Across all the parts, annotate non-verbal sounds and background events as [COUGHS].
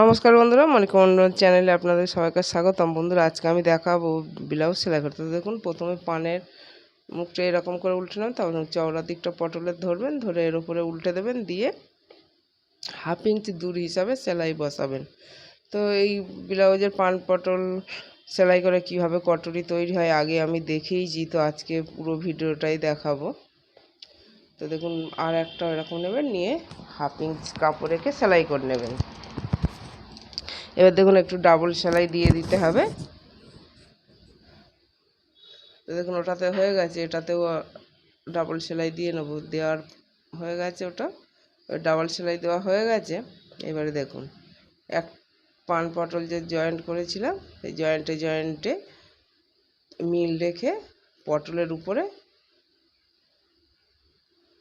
নমস্কার বন্ধুরা মনিকা মন্ডল চ্যানেলে আপনাদের সবাইকে স্বাগতম। বন্ধুরা, আজকে আমি দেখাবো ব্লাউজ সেলাই করতে। দেখুন, প্রথমে পানের মুখটা এরকম করে উল্টে নেবেন, তারপর চওড়া দিকটা পটলের ধরবেন, ধরে এর উপরে উল্টে দেবেন, দিয়ে হাফ ইঞ্চি দূর হিসাবে সেলাই বসাবেন। তো এই ব্লাউজের পান পটল সেলাই করে কীভাবে কটরি তৈরি হয় আগে আমি দেখেইছি, তো আজকে পুরো ভিডিওটাই দেখাবো। তো দেখুন, আর একটা এরকম নেবেন, নিয়ে হাফ ইঞ্চ কাপড় রেখে সেলাই করে নেবেন। এবার দেখুন একটু ডাবল সেলাই দিয়ে দিতে হবে। দেখুন, ওটাতে হয়ে গেছে, এটাতেও ডাবল সেলাই দিয়ে নেব। দেওয়ার হয়ে গেছে ওটা ডাবল সেলাই দেওয়া হয়ে গেছে। এবারে দেখুন, এক পান পটল যে জয়েন্ট করেছিলাম, এই জয়েন্টে জয়েন্টে মিল রেখে পটলের উপরে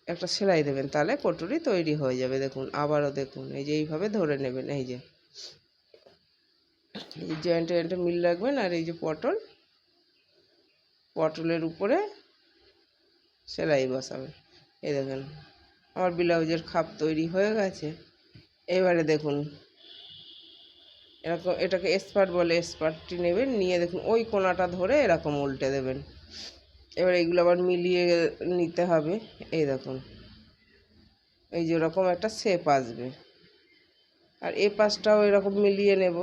একটা সেলাই দেবেন, তাহলে কটুরি তৈরি হয়ে যাবে। দেখুন, আবারও দেখুন, এই যে এইভাবে ধরে নেবেন, এই যে। এই জয়েন্টে জয়েন্টে মিল রাখবেন আর এই যে পটল, পটলের উপরে সেলাই বসাবেন। এই দেখেন, আমার ব্লাউজের খাপ তৈরি হয়ে গেছে। এবারে দেখুন, এরকম এটাকে স্পার্ট বলে স্পার্টটি নেবেন, নিয়ে দেখুন ওই কোনাটা ধরে এরকম উল্টে দেবেন। এবার এইগুলো আবার মিলিয়ে নিতে হবে। এই দেখুন, এই যে ওরকম একটা শেপ আসবে। আর এ পাশটাও এরকম মিলিয়ে নেব।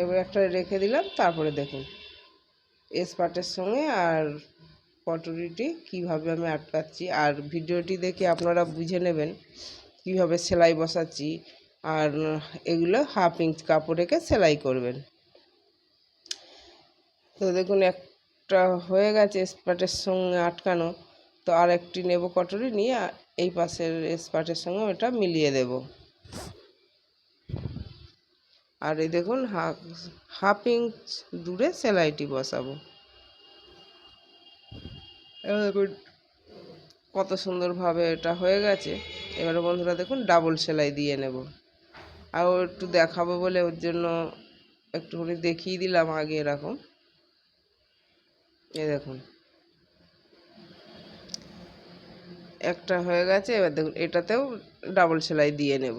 এবার একটা রেখে দিলাম, তারপরে দেখুন। স্পার্টের সঙ্গে আর পটরিটি কীভাবে আমি আটকাচ্ছি, আর ভিডিওটি দেখে আপনারা বুঝে নেবেন কীভাবে সেলাই বসাচ্ছি, আর এগুলো হাফ ইঞ্চ কাপড় রেখে সেলাই করবেন। তো দেখুন, একটা হয়ে গেছে স্পার্টের সঙ্গে আটকানো। তো আর একটি নেব কটরি নিয়ে এই পাশের স্পার্টের সঙ্গে ওটা মিলিয়ে দেব। আর এই দেখুন, হাফ হাফ ইঞ্চ দূরে সেলাইটি বসাবো। এবার দেখুন কত সুন্দরভাবে এটা হয়ে গেছে। এবারে বন্ধুরা দেখুন, ডাবল সেলাই দিয়ে নেব। আর একটু দেখাবো বলে ওর জন্য একটুখানি দেখিয়ে দিলাম আগে এরকম। এ দেখুন। একটা হয়ে গেছে, এবার দেখুন, এটাতেও ডাবল সেলাই দিয়ে নেব।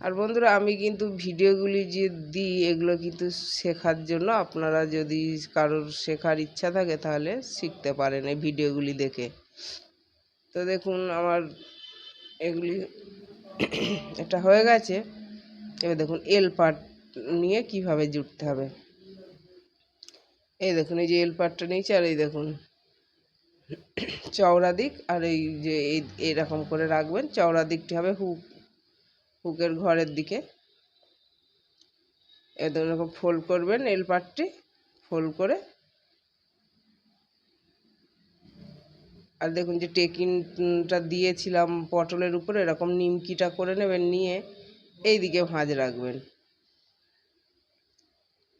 আর বন্ধুরা, আমি কিন্তু ভিডিওগুলি যে দিই, এগুলো কিন্তু শেখার জন্য আপনারা যদি কারোর শেখার ইচ্ছা থাকে তাহলে শিখতে পারেন এই ভিডিওগুলি দেখে। তো দেখুন, আমার এগুলি [COUGHS] এটা হয়ে গেছে। এবার দেখুন এল পার্ট নিয়ে কীভাবে জুটতে হবে। এই দেখুন, এই যে এল পার্টটা নিয়েছি, আর এই দেখুন, চওড়া দিক, আর এই যে এই, এরকম করে রাখবেন, চওড়া দিকটি হবে হুক। হুকের ঘরের দিকে। এরকম ফোল্ড করবেন, এল পার্টটি ফোল্ড করে। আর দেখুন যে টেকিনটা দিয়েছিলাম পটলের উপরে, এরকম নিমকিটা করে নেবেন, নিয়ে এই দিকে ভাঁজ রাখবেন।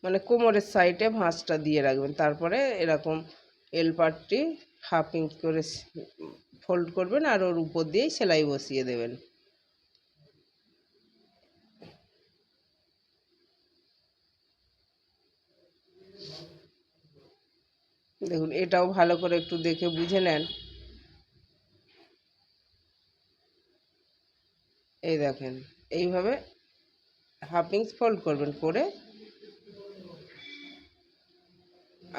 মানে কোমরের সাইডে ভাঁজটা দিয়ে রাখবেন। তারপরে এরকম এল পার্টটি হাফ ইঞ্চ করে ফোল্ড করবেন, আর ওর উপর দিয়েই সেলাই বসিয়ে দেবেন। দেখুন, এটাও ভালো করে একটু দেখে বুঝে নেন। এই দেখেন, এইভাবে হাফ ইঞ্চ ফোল্ড করবেন করে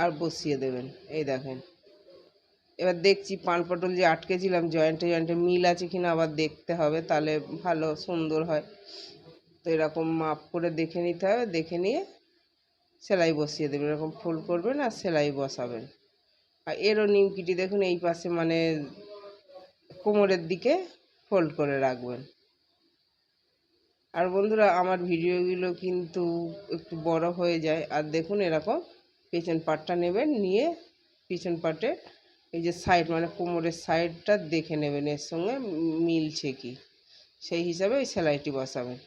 আর বসিয়ে দেবেন। এই দেখেন, এবার দেখছি পান পটল যে আটকেছিলাম, জয়েন্টে জয়েন্টে মিল আছে কিনা আবার দেখতে হবে, তাহলে ভালো সুন্দর হয়। তো এরকম মাপ করে দেখে নিতে হবে, দেখে নিয়ে সেলাই বসিয়ে দেবেন, এরকম ফুল করবেন আর সেলাই বসাবেন। আর এরও নিমকিটি দেখুন, এই পাশে মানে কোমরের দিকে ফোল্ড করে রাখবেন। আর বন্ধুরা, আমার ভিডিওগুলো কিন্তু একটু বড় হয়ে যায়। আর দেখুন, এরকম পেছন পাটটা নেবেন, নিয়ে পিছন পাটে এই যে সাইড মানে কোমরের সাইডটা দেখে নেবেন, এর সঙ্গে মিলছে কি। সেই হিসাবে ওই সেলাইটি বসাবেন।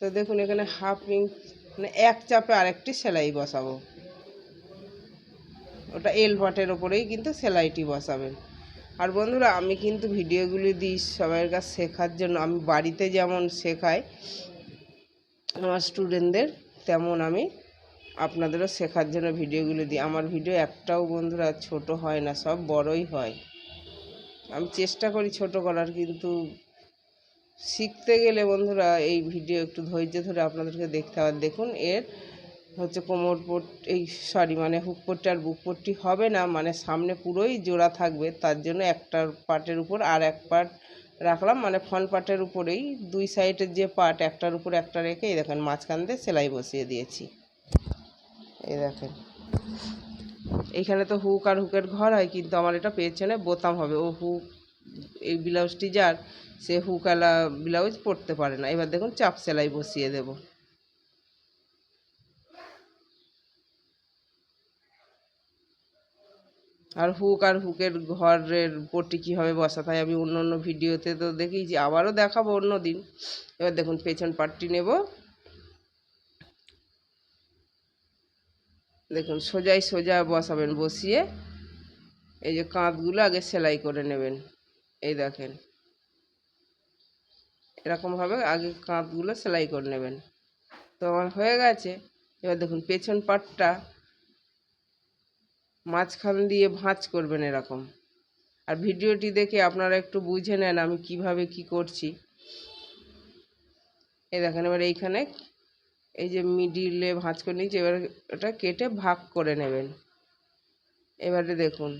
তো দেখুন, এখানে হাফ ইঞ্চ মানে এক চাপে আরেকটি সেলাই বসাবো। ওটা এল পাটের ওপরেই কিন্তু সেলাইটি বসাবেন। আর বন্ধুরা, আমি কিন্তু ভিডিওগুলি দিই সবাইয়ের কাছে শেখার জন্য। আমি বাড়িতে যেমন শেখাই, আমার স্টুডেন্টদের তেমন আমি আপনাদেরও শেখার জন্য ভিডিওগুলো দিই। আমার ভিডিও একটাও বন্ধুরা ছোট হয় না, সব বড়ই হয়। আমি চেষ্টা করি ছোট করার, কিন্তু শিখতে গেলে বন্ধুরা এই ভিডিও একটু ধৈর্য ধরে আপনাদেরকে দেখতে হবে। দেখুন, এর হচ্ছে কোমর পোট, এই সরি মানে হুক পোটটি আর বুক পোটটি হবে না মানে সামনে পুরোই জোড়া থাকবে। তার জন্য একটার পার্টের উপর আর এক পার্ট রাখলাম মানে ফ্রন্ট পার্টের উপরেই দুই সাইডের যে পার্ট, একটার উপর একটা রেখে এই দেখেন মাঝখান দিয়ে সেলাই বসিয়ে দিয়েছি। এই দেখেন। এইখানে তো হুক আর হুকের ঘর হয়, কিন্তু আমার এটা পেছনে বোতাম হবে। ও হুক এই ব্লাউজটি যার সে হুকালা ব্লাউজ পরতে পারে না। এবার দেখুন চাপ সেলাই বসিয়ে দেব। আর হুক আর হুকের ঘরের পট্টি কীভাবে বসাতে হয় আমি অন্য অন্য ভিডিওতে তো দেখি যে আবারও দেখাবো অন্য দিন। এবার দেখুন পেছন পাটটি নেব। দেখুন সোজাই সোজা বসাবেন বসিয়ে, এই যে কাঁধগুলো আগে সেলাই করে নেবেন। এই দেখেন। এরকমভাবে আগে কাঁধগুলো সেলাই করে নেবেন। তো আমার হয়ে গেছে। এবার দেখুন, পেছন পাটটা মাঝখান দিয়ে ভাঁজ করবেন এরকম। আর ভিডিওটি দেখে আপনারা একটু বুঝে নেন আমি কীভাবে কি করছি। এই দেখেন, এবার এইখানে এই যে মিডিলে ভাঁজ করে নিয়েছি, এবার ওটা কেটে ভাগ করে নেবেন। এবারে দেখুন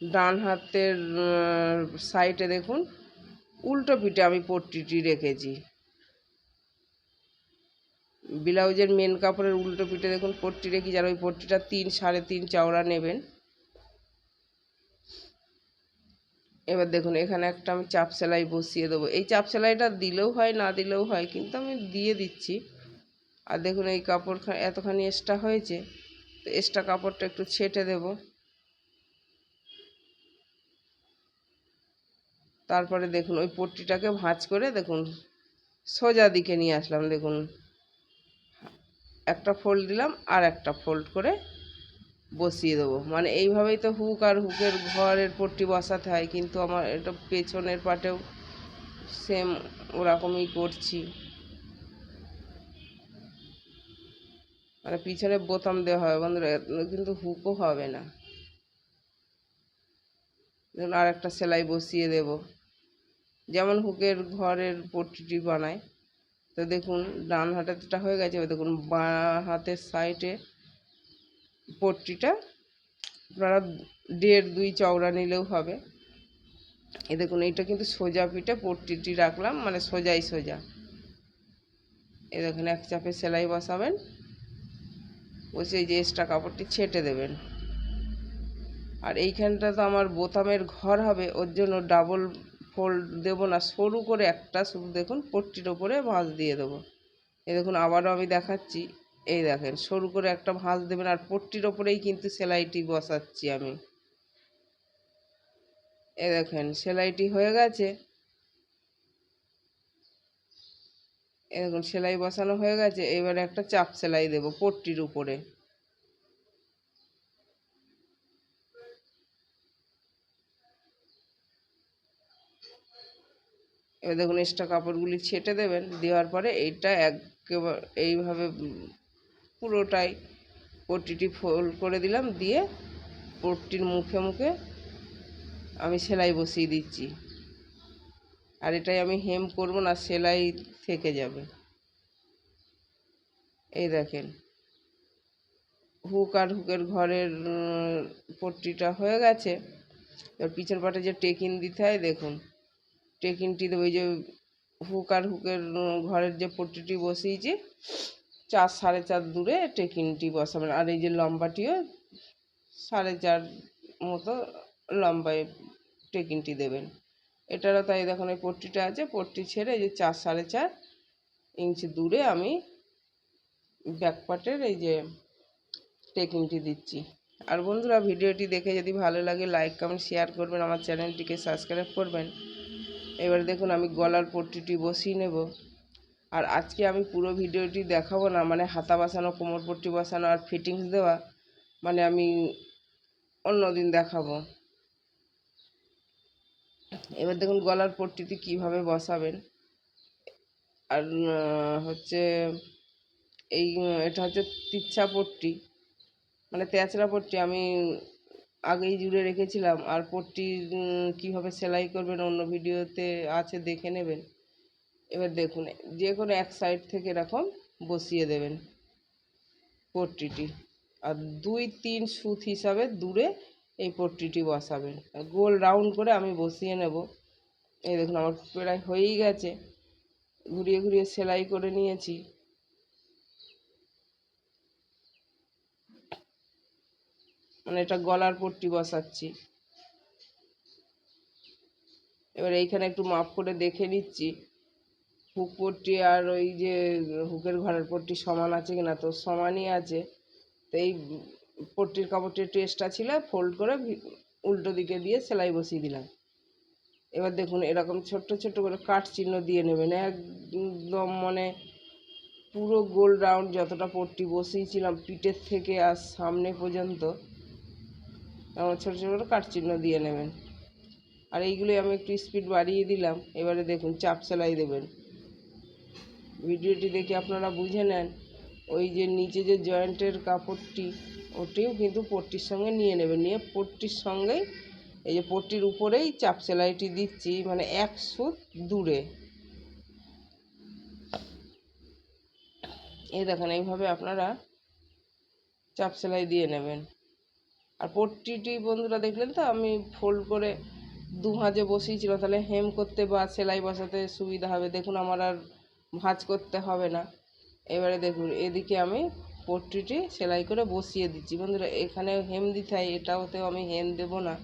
ডান হাতের সাইডে দেখুন, উল্টো পিঠে আমি পট্টিটি রেখেছি। ব্লাউজের মেন কাপড়ের উল্টো পিঠে দেখুন, পট্টি রেখেছি, আর ওই পট্টিটা তিন, সাড়ে তিন চওড়া নেবেন। এবার দেখুন, এখানে একটা আমি চাপ সেলাই বসিয়ে দেবো। এই চাপ সেলাইটা দিলেও হয়, না দিলেও হয়, কিন্তু আমি দিয়ে দিচ্ছি। আর দেখুন, এই কাপড় এতখানি এক্সট্রা হয়েছে, তো এক্সট্রা কাপড়টা একটু ছেটে দেব। তারপরে দেখুন, ওই পট্টিটাকে ভাঁজ করে দেখুন, সোজা দিকে নিয়ে আসলাম, দেখুন। একটা ফোল্ড দিলাম আর একটা ফোল্ড করে বসিয়ে দেবো। মানে এইভাবেই তো হুক আর হুকের ঘরের পট্টি বসাতে হয়, কিন্তু আমার এটা পেছনের পাটেও সেম ওরকমই করছি। মানে পিছনে বোতাম দেওয়া হবে বন্ধুরা, কিন্তু হুকও হবে না। আর একটা সেলাই বসিয়ে দেব। যেমন হুকের ঘরের পট্টিটি বানায়। তো দেখুন, ডান হাতেরটা হয়ে গেছে দেখুন, বাঁ হাতের সাইডে পট্টিটা আপনারা দেড়, দুই চওড়া নিলেও হবে। এ দেখুন, এইটা কিন্তু সোজা পিঠে পট্টিটি রাখলাম মানে সোজাই সোজা। এ দেখুন, এক চাপে সেলাই বসাবেন বসে যে এক্সট্রা কাপড়টি ছেটে দেবেন। আর এইখানটা তো আমার বোতামের ঘর হবে, ওর জন্য ডাবল ফোল্ড দেবো না, সরু করে একটা শুধু দেখুন পট্টির ওপরে ভাঁজ দিয়ে দেবো। এই দেখুন আবারও আমি দেখাচ্ছি, এই দেখেন সরু করে একটা ভাঁজ দেবেন আর পট্টির ওপরেই কিন্তু সেলাইটি বসাচ্ছি আমি। এ দেখেন সেলাইটি হয়ে গেছে। এ দেখুন সেলাই বসানো হয়ে গেছে, এবারে একটা চাপ সেলাই দেব পট্টির উপরে। এবার দেখুন এক্সট্রা কাপড়গুলি ছেটে দেবেন, দেওয়ার পরে এইটা একেবারে এইভাবে পুরোটাই পট্টিটি ফোল্ড করে দিলাম, দিয়ে পট্টির মুখে মুখে আমি সেলাই বসিয়ে দিচ্ছি। আর এটাই আমি হেম করব না, সেলাই থেকে যাবে। এই দেখেন হুক আর হুকের ঘরের পট্টিটা হয়ে গেছে। এবার পিছন পাটে যে টেকিন দিতে হয়, দেখুন। টেকিনটি দেবো ওই যে হুক আর হুকের ঘরের যে পট্টিটি বসিয়েছি, চার, সাড়ে চার দূরে টেকিনটি বসাবেন। আর এই যে লম্বাটিও সাড়ে চার মতো লম্বায় টেকিনটি দেবেন। এটারও তাই দেখুন, এই পট্টিটা আছে, পট্টি ছেড়ে এই যে চার, সাড়ে চার ইঞ্চি দূরে আমি ব্যাকপাটের এই যে টেকিংটি দিচ্ছি। আর বন্ধুরা, ভিডিওটি দেখে যদি ভালো লাগে লাইক কমেন্ট শেয়ার করবেন। আমার চ্যানেলটিকে সাবস্ক্রাইব করবেন। এবার দেখুন আমি গলার পট্টিটি বসিয়ে নেব। আর আজকে আমি পুরো ভিডিওটি দেখাবো না মানে হাতা বসানো, কোমর পট্টি বসানো আর ফিটিংস দেওয়া মানে আমি অন্য দিন দেখাবো। এবার দেখুন গলার পট্টিটি কীভাবে বসাবেন। আর হচ্ছে এই এটা হচ্ছে তিচ্ছা পট্টি মানে তেঁচড়া পট্টি, আমি আগেই জুড়ে রেখেছিলাম। আর পট্টি কীভাবে সেলাই করবেন অন্য ভিডিওতে আছে, দেখে নেবেন। এবার দেখুন, যে কোনো এক সাইড থেকে এরকম বসিয়ে দেবেন পট্টিটি। আর দুই তিন সুত হিসাবে দূরে এই পট্টিটি বসাবেন। গোল রাউন্ড করে আমি বসিয়ে নেব। এই দেখুন, আমার প্রায় হয়েই গেছে। ঘুরিয়ে ঘুরিয়ে সেলাই করে নিয়েছি। মানে এটা গলার পট্টি বসাচ্ছি। এবার এইখানে একটু মাপ করে দেখে নিচ্ছি। হুক পট্টি আর ওই যে হুকের ঘরের পট্টি সমান আছে কিনা? তো সমানই আছে। তো এই পট্টির কাপড়টির একটু এক্সট্রা ছিল ফোল্ড করে উল্টো দিকে দিয়ে সেলাই বসিয়ে দিলাম। এবার দেখুন, এরকম ছোট্ট ছোট্ট করে কাট চিহ্ন দিয়ে নেবেন। একদম মানে পুরো গোল রাউন্ড যতটা পট্টি বসিয়েছিলাম, পিঠের থেকে আর সামনে পর্যন্ত। ছোটো ছোটো করে কাট চিহ্ন দিয়ে নেবেন। আর এইগুলোই আমি একটু স্পিড বাড়িয়ে দিলাম। এবারে দেখুন, চাপ সেলাই দেবেন। ভিডিওটি দেখে আপনারা বুঝে নেন, ওই যে নিচে যে জয়েন্টের কাপড়টি, ওটিও কিন্তু পট্টির সঙ্গে নিয়ে নেবেন। নিয়ে পট্টির সঙ্গেই এই যে পট্টির উপরেই চাপ সেলাইটি দিচ্ছি মানে এক সুত দূরে। এই দেখেন, এইভাবে আপনারা চাপ সেলাই দিয়ে নেবেন। আর পট্টিটি বন্ধুরা দেখলেন তো, আমি ফোল্ড করে দু ভাঁজে বসিয়েছিলাম। তাহলে হেম করতে বা সেলাই বসাতে সুবিধা হবে। দেখুন, আমার আর ভাঁজ করতে হবে না। এবারে দেখুন, এদিকে আমি পট্টিটি সেলাই করে বসিয়ে দিচ্ছি। বন্ধুরা এখানে হেম দিতে হয় এটাওতেও আমি হেম দেব না।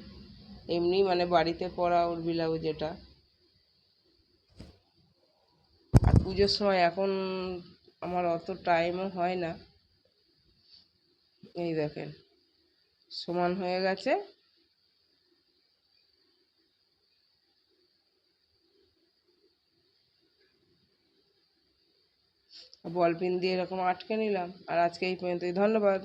এমনি মানে বাড়িতে পরা ওর ব্লাউজ এটা আর পুজোর সময় এখন আমার অত টাইমও হয় না। এই দেখেন। সমান হয়ে গেছে। বল পিন দিয়ে এরকম আটকে নিলাম। আর আজকে এই পর্যন্তই। ধন্যবাদ।